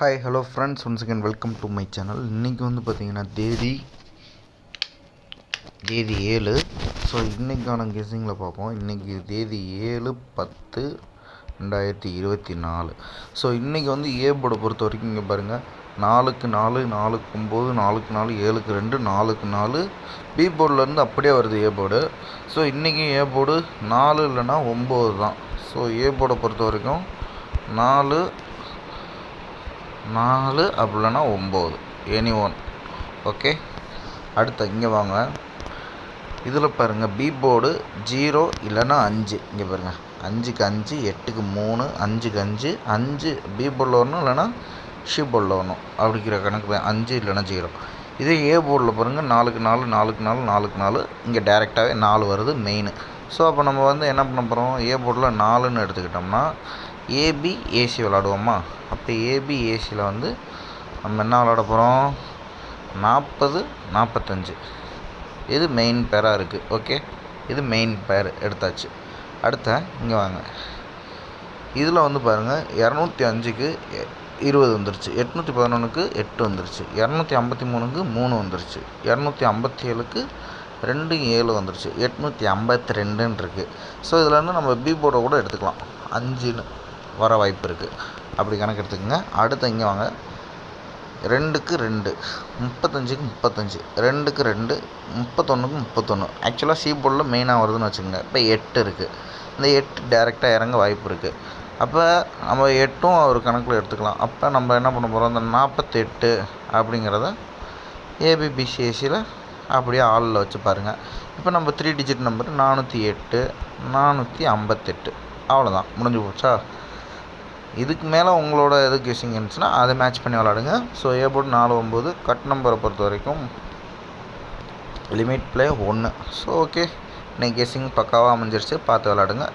Hi hello friends once again welcome to my channel இன்றைக்கி வந்து பார்த்திங்கன்னா தேதி தேதி ஏழு. ஸோ இன்றைக்கான கெஸிங்கில் பார்ப்போம். இன்றைக்கி தேதி ஏழு பத்து ரெண்டாயிரத்தி இருபத்தி நாலு. ஸோ இன்றைக்கி வந்து ஏ போர்டை பொறுத்த வரைக்கும் இங்கே பாருங்கள் நாலுக்கு நாலு நாலுக்கு ஒம்பது நாலுக்கு நாலு ஏழுக்கு ரெண்டு நாலுக்கு நாலு. பி போர்டிலேருந்து அப்படியே வருது ஏ போர்டு ஸோ இன்றைக்கும் ஏ போர்டு நாலு இல்லைன்னா ஒம்பது தான். ஸோ ஏ போர்டை பொறுத்த வரைக்கும் நாலு நாலு அப்படி இல்லைன்னா ஒம்பது. எனி ஒன் ஓகே அடுத்து இங்கே வாங்க. இதில் பாருங்கள் பி போர்டு ஜீரோ இல்லைன்னா அஞ்சு. இங்கே பாருங்கள் அஞ்சுக்கு அஞ்சு எட்டுக்கு மூணு அஞ்சுக்கு அஞ்சு அஞ்சு பி போர்டில் வரணும் இல்லைன்னா ஷி போர்டில் வரணும். அப்படிங்கிற கணக்கு அஞ்சு இல்லைன்னா ஜீரோ இதே ஏ போர்டில் பாருங்கள் நாலுக்கு நாலு நாலுக்கு நாலு நாலுக்கு நாலு. இங்கே டேரெக்டாகவே நாலு வருது மெயின் ஸோ அப்போ நம்ம வந்து என்ன பண்ண போகிறோம் ஏ போர்டில் நாலுன்னு எடுத்துக்கிட்டோம்னா ஏபி ஏசி விளாடுவோமா அப்போ ஏபி ஏசியில் வந்து நம்ம என்ன விளாட போகிறோம் நாற்பது நாற்பத்தஞ்சு இது மெயின் பேராக இருக்குது ஓகே இது மெயின் பேர் எடுத்தாச்சு. அடுத்த இங்கே வாங்க. இதில் வந்து பாருங்கள் இரநூத்தி அஞ்சுக்கு எ- இருபது வந்துருச்சு. எட்நூற்றி பதினொன்றுக்கு எட்டு வந்துருச்சு. இரநூத்தி ஐம்பத்தி மூணுக்கு மூணு வந்துருச்சு. இரநூத்தி ஐம்பத்தி ஏழுக்கு ரெண்டு ஏழு வந்துருச்சு. எட்நூற்றி ஐம்பத்தி ரெண்டுன்னு இருக்குது ஸோ இதில் இருந்து நம்ம பி போர்டை கூட எடுத்துக்கலாம். அஞ்சுன்னு. வர வாய்ப்பு இருக்குது அப்படி கணக்கு எடுத்துக்கோங்க அடுத்து இங்கே வாங்க. ரெண்டுக்கு ரெண்டு. முப்பத்தஞ்சுக்கு முப்பத்தஞ்சு. ரெண்டுக்கு ரெண்டு. முப்பத்தொன்றுக்கு முப்பத்தொன்று ஆக்சுவலாக சி போர்டில் மெயினாக வருதுன்னு வச்சுக்கோங்க. இப்போ எட்டு இருக்குது இந்த எட்டு டேரெக்டாக இறங்க வாய்ப்பு இருக்குது அப்போ நம்ம எட்டும் ஒரு கணக்கில் எடுத்துக்கலாம். அப்போ நம்ம என்ன பண்ண போகிறோம் இந்த நாற்பத்தெட்டு அப்படிங்கிறத ஏபிபிசிஎஸ்சியில் அப்படியே ஆளில் வச்சு பாருங்கள் இப்போ நம்ம த்ரீ டிஜிட் நம்பர் நானூற்றி எட்டு நானூற்றி ஐம்பத்தெட்டு. அவ்வளோதான் முடிஞ்சு போச்சா? இதுக்கு மேலே உங்களோட எது கெஸ்ஸிங் இருந்துச்சுன்னா அதை மேட்ச் பண்ணி விளாடுங்க. ஸோ ஏ போர்டு நாலு ஒம்பது கட் நம்பரை பொறுத்த வரைக்கும் லிமிட் ப்ளே ஒன்று ஸோ ஓகே இன்னைக்கு கெஸ்ஸிங் பக்காவாக அமைஞ்சிருச்சு பார்த்து விளாடுங்க.